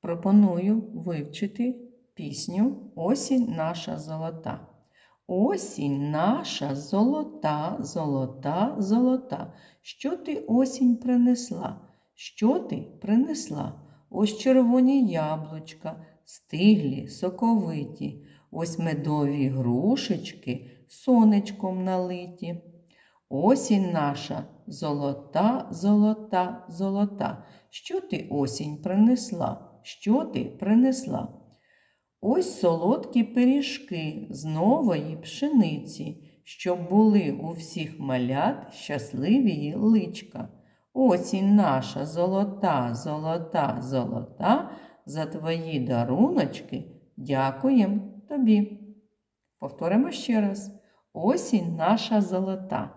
пропоную вивчити пісню Осінь наша золота. Осінь наша золота, золота, золота. Що ти осінь принесла? Що ти принесла? Ось червоні яблучка, стиглі, соковиті, ось медові грушечки, сонечком налиті. Осінь наша золота, золота, золота. Що ти осінь принесла? Що ти принесла? Ось солодкі пиріжки з нової пшениці, щоб були у всіх малят щасливі личка. Осінь наша золота, золота, золота, за твої даруночки дякуєм тобі. Повторимо ще раз. Осінь наша золота.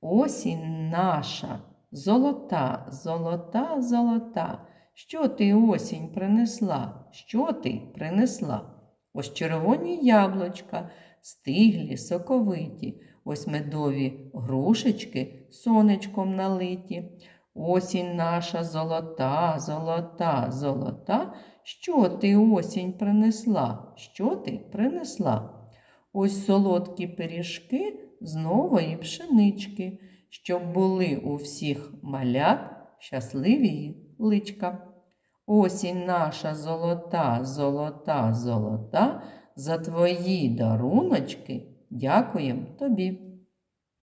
Осінь наша золота, золота, золота. Що ти осінь принесла? Що ти принесла? Ось червоні яблучка, стиглі, соковиті, ось медові грушечки сонечком налиті. Осінь наша золота, золота, золота. Що ти осінь принесла? Що ти принесла? Ось солодкі пиріжки з нової пшенички, щоб були у всіх малят щасливі личка. Осінь наша золота, золота, золота, за твої даруночки дякуємо тобі.